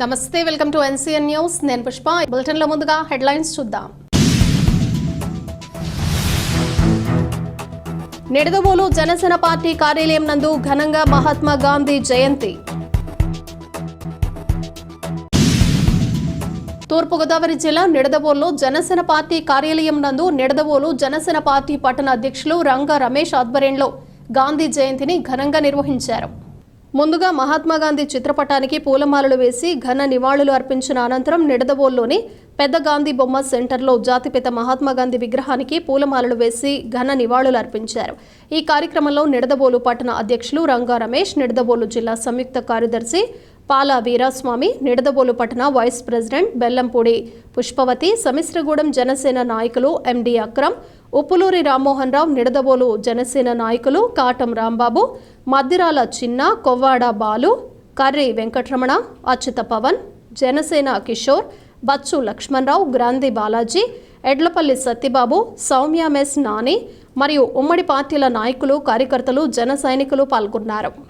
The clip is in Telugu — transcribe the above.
నమస్తే వెల్కమ్ టు ఎన్సీఎన్ న్యూస్. నేను పుష్ప. బులెటిన్లో ముందుగా హెడ్లైన్స్ చూద్దాం. నిడదవోలు జనసేన పార్టీ కార్యాలయం నందు ఘనంగా మహాత్మా గాంధీ జయంతి. తూర్పుగోదావరి జిల్లా నిడదవోలులో జనసేన పార్టీ కార్యాలయం నందు నిడదవోలు జనసేన పార్టీ పట్టణ అధ్యక్షులు రంగా రమేష్ ఆధ్వర్యంలో గాంధీ జయంతిని ఘనంగా నిర్వహించారు. ముందుగా మహాత్మా గాంధీ చిత్రపటానికి పూలమాలలు వేసి ఘన నివాళులు అర్పించిన అనంతరం నిడదవోల్లోని పెద్ద గాంధీ బొమ్మ సెంటర్లో జాతిపిత మహాత్మాగాంధీ విగ్రహానికి పూలమాలలు వేసి ఘన నివాళులు అర్పించారు. ఈ కార్యక్రమంలో నిడదవోలు పట్టణ అధ్యక్షులు రంగా రమేష్ నిడదవోలు జిల్లా సంయుక్త కార్యదర్శి పాల వీరాస్వామి నిడదవోలు పట్టణ వైస్ ప్రెసిడెంట్ బెల్లంపూడి పుష్పవతి సమిశ్రగూడెం జనసేన నాయకులు ఎండి అక్రమ్ ఉప్పులూరి రామ్మోహన్ రావు నిడదవోలు జనసేన నాయకులు కాటం రాంబాబు మద్దిరాల చిన్న కొవ్వాడ బాలు కర్రి వెంకటరమణ అచ్యుత పవన్ జనసేన కిషోర్ బచ్చు లక్ష్మణరావు గ్రాంధి బాలాజీ ఎడ్లపల్లి సత్యబాబు సౌమ్య మెస్ నాని మరియు ఉమ్మడి పార్టీల నాయకులు కార్యకర్తలు జన సైనికులు పాల్గొన్నారు.